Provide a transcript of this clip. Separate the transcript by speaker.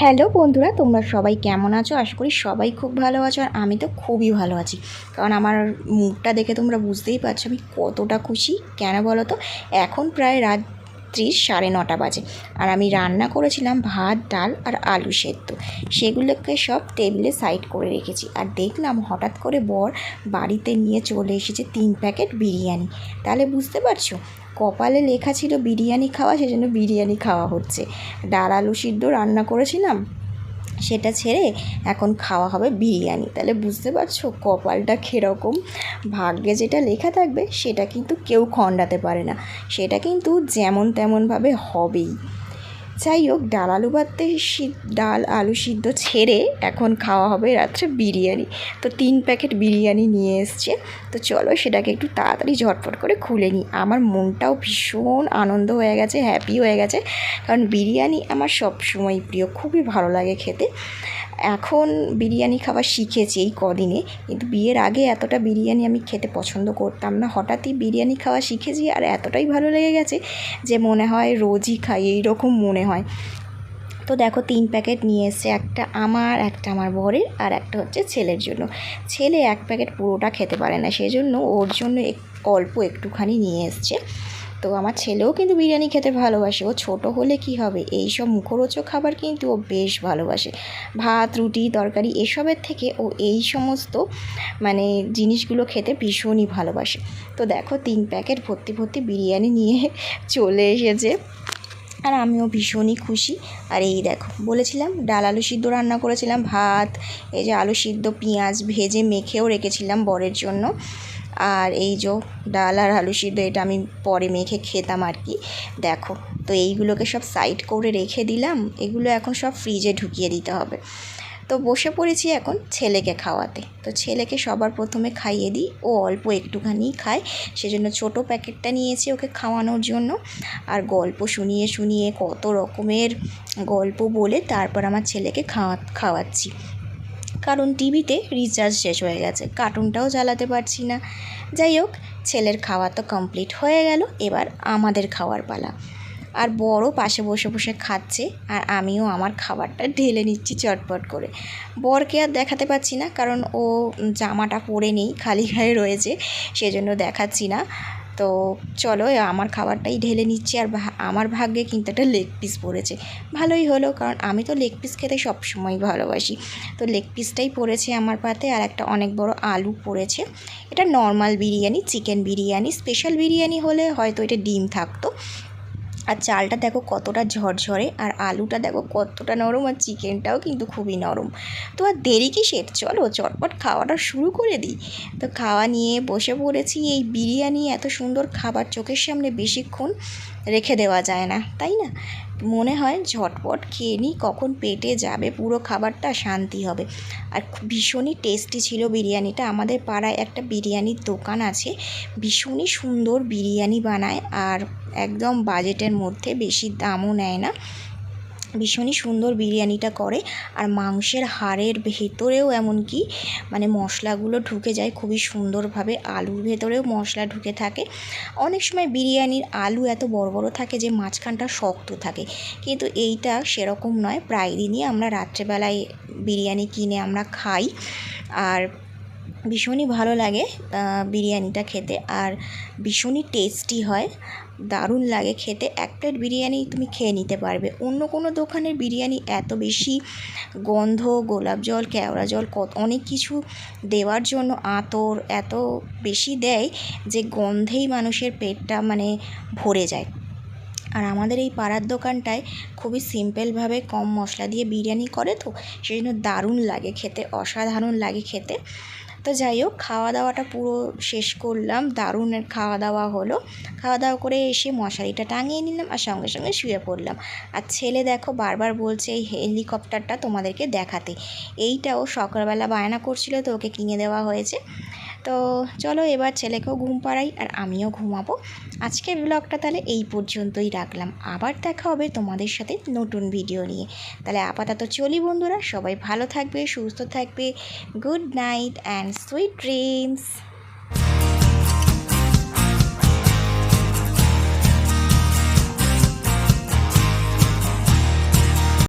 Speaker 1: Hello বন্ধুরা, তোমরা সবাই কেমন আছো? আশা করি সবাই খুব ভালো আছো আর আমি তো খুবই ভালো আছি। কারণ আমার মুখটা দেখে তোমরা বুঝতেই পারছ আমি কতটা খুশি। কেন বলো তো? এখন প্রায় রাত্রি সাড়ে নটা বাজে। আর আমি রান্না করেছিলাম ভাত, ডাল আর আলু সেদ্ধ। সেগুলোকে সব টেবিলে সাইড করে রেখেছি। আর দেখলাম হঠাৎ করে বর বাড়িতে নিয়ে চলে এসেছে তিন প্যাকেট বিরিয়ানি। তাহলে বুঝতে পারছ, কপালে লেখা ছিল বিরিয়ানি খাওয়া, সেজন্য বিরিয়ানি খাওয়া হচ্ছে। ডাল, আলু সিদ্ধ রান্না করেছিলাম। সেটা ছেড়ে এখন খাওয়া হবে বিরিয়ানি। তাহলে বুঝতে পারছ? কপালটা কীরকম? ভাগ্যে যেটা লেখা থাকবে, সেটা কিন্তু কেউ খণ্ডাতে পারে না। সেটা কিন্তু যেমন তেমনভাবে হবেই। যাই হোক, ডাল আলু সি- ডাল আলু সিদ্ধ ছেড়ে এখন খাওয়া হবে রাত্রে বিরিয়ানি। তো তিন প্যাকেট বিরিয়ানি নিয়ে এসছে। তো চলো সেটাকে একটু তাড়াতাড়ি ঝটফট করে খুলে নিই। আমার মনটাও ভীষণ আনন্দ হয়ে গেছে হ্যাপি হয়ে গেছে। কারণ বিরিয়ানি আমার সব সময় প্রিয়, খুবই ভালো লাগে খেতে। এখন বিরিয়ানি খাওয়া শিখেছি এই কদিনে, কিন্তু বিয়ের আগে এতটা বিরিয়ানি আমি খেতে পছন্দ করতাম না। হঠাৎই বিরিয়ানি খাওয়া শিখেছি আর এতটাই ভালো লেগে গেছে যে মনে হয় রোজই খাই, এইরকম মনে হয়। তো দেখো তিন প্যাকেট নিয়ে এসছে একটা আমার একটা আমার বরের আর একটা হচ্ছে ছেলের জন্য। ছেলে এক প্যাকেট পুরোটা খেতে পারে না, সেজন্য ওর জন্য এক- অল্প একটুখানি নিয়ে এসছে। তো আমার ছেলেও কিন্তু বিরিয়ানি খেতে ভালোবাসে, ও ছোট হলে কি হবে? এই সব মুখরোচক খাবার কিন্তু ও বেশ ভালোবাসে। ভাত, রুটি, তরকারি এসবের থেকে ও এই সমস্ত মানে জিনিসগুলো খেতে ভীষণই ভালোবাসে। তো দেখো তিন প্যাকেট ভর্তি ভর্তি বিরিয়ানি নিয়ে চলে এসেছে। আর আমিও ভীষণই খুশি। আর এই দেখো, বলেছিলাম ডাল আলু সিদ্ধ রান্না করেছিলাম, ভাত, এই যে আলু সিদ্ধ, পেঁয়াজ ভেজে মেখেও রেখেছিলাম বরের জন্য। আর এই যে ডাল আর আলু সিদ্ধ, এটা আমি পরে মেখে খেতাম আর কি। দেখো, তো এইগুলোকে সব সাইড করে রেখে দিলাম, এগুলো এখন সব ফ্রিজে ঢুকিয়ে দিতে হবে। তো বসে পড়েছি এখন ছেলেকে খাওয়াতে। তো ছেলেকে সবার প্রথমে খাইয়ে দিই। ও অল্প একটুখানি খায়। সেজন্য ছোট প্যাকেটটা নিয়েছি ওকে খাওয়ানোর জন্য। আর গল্প শুনিয়ে শুনিয়ে কত রকমের গল্প বলে তারপর আমার ছেলেকে খাওয়া খাওয়াচ্ছি। কারণ টিভিতে রিচার্জ শেষ হয়ে গেছে। কার্টুনটাও জ্বালাতে পারছি না। যাই হোক, ছেলের খাওয়া তো কমপ্লিট হয়ে গেল। এবার আমাদের খাওয়ার পালা। আর বড় পাশে বসে বসে খাচ্ছে আর আমিও আমার খাবারটা ঢেলে নিচ্ছি চটপট করে। বরকে আর দেখাতে পাচ্ছি না কারণ ও জামাটা পরে নেই, খালি গায়ে রয়েছে, সেজন্য দেখাচ্ছি না। তো চলো আমার খাবারটাই ঢেলে নিচ্ছি আর আমার ভাগ্যে কিন্তু একটা লেগ পিস পড়েছে। ভালোই হলো কারণ আমি তো লেগ পিস খেতে সবসময় ভালোবাসি। তো লেগ পিসটাই পড়েছে আমার পাতে আর একটা অনেক বড় আলু পড়েছে। এটা normal biryani chicken biryani special biryani হলে হয়তো এটা ডিম থাকতো। আর চালটা দেখো কতটা ঝরঝরে আর আলুটা দেখো কতটা নরম আর চিকেনটাও কিন্তু খুবই নরম। তো আর দেরি কিসের? চলো চটপট খাওয়াটা শুরু করে দিই। তো খাওয়া নিয়ে বসে পড়েছি, এই বিরিয়ানি এত সুন্দর খাবার চোখের সামনে বেশিক্ষণ রেখে দেওয়া যায় না, তাই না? মনে হয় ঝটপট খেয়ে নিই, কখন পেটে যাবে, পুরো খাবারটা শান্তি হবে। আর ভীষণই টেস্টি ছিল বিরিয়ানিটা। আমাদের পাড়ায় একটা বিরিয়ানির দোকান আছে, ভীষণই সুন্দর বিরিয়ানি বানায়, আর একদম বাজেটের মধ্যে, বেশি দামও নেয় না। ভীষণই সুন্দর বিরিয়ানিটা করে। আর মাংসের হাড়ের ভেতরেও এমনকি মানে মশলাগুলো ঢুকে যায় খুবই সুন্দরভাবে। আলুর ভেতরেও মশলা ঢুকে থাকে। অনেক সময় বিরিয়ানির আলু এত বড় বড় থাকে যে মাঝখানটা শক্ত থাকে। কিন্তু এইটা সেরকম নয়। প্রায় দিনই আমরা রাত্রেবেলায় বিরিয়ানি কিনে আমরা খাই। আর ভীষণই ভালো লাগে বিরিয়ানিটা খেতে। আর ভীষণই টেস্টি হয়, দারুণ লাগে খেতে। এক প্লেট বিরিয়ানি তুমি খেয়ে নিতে পারবে। অন্য কোনো দোকানের বিরিয়ানি এত বেশি গন্ধ, গোলাপ জল, কেওড়া জল, কত অনেক কিছু দেওয়ার জন্য আতর এত বেশি দেয় যে গন্ধেই মানুষের পেটটা মানে ভরে যায়। আর আমাদের এই পাড়ার দোকানটায় খুবই সিম্পলভাবে কম মশলা দিয়ে বিরিয়ানি করে তো সেই জন্য দারুণ লাগে খেতে, অসাধারণ লাগে খেতে। তো যাই হোক খাওয়া দাওয়াটা পুরো শেষ করলাম। দারুণ খাওয়া দাওয়া হলো। খাওয়া দাওয়া করে এসে মশারিটা টাঙিয়ে নিলাম আর সঙ্গে সঙ্গে শুয়ে পড়লাম। আর ছেলে দেখো বারবার বলছে এই হেলিকপ্টারটা তোমাদেরকে দেখাতে। এইটাও সকালবেলা বায়না করছিল তো ওকে কিনে দেওয়া হয়েছে। তো চলো এবার ছেলেকেও ঘুম পাড়াই আর আমিও ঘুমাবো। আজকের ব্লগটা তাহলে এই পর্যন্তই রাখলাম। আবার দেখা হবে তোমাদের সাথে নতুন ভিডিও নিয়ে। তাহলে আপাতত চলি বন্ধুরা, সবাই ভালো থাকবে, সুস্থ থাকবে। Good night and sweet dreams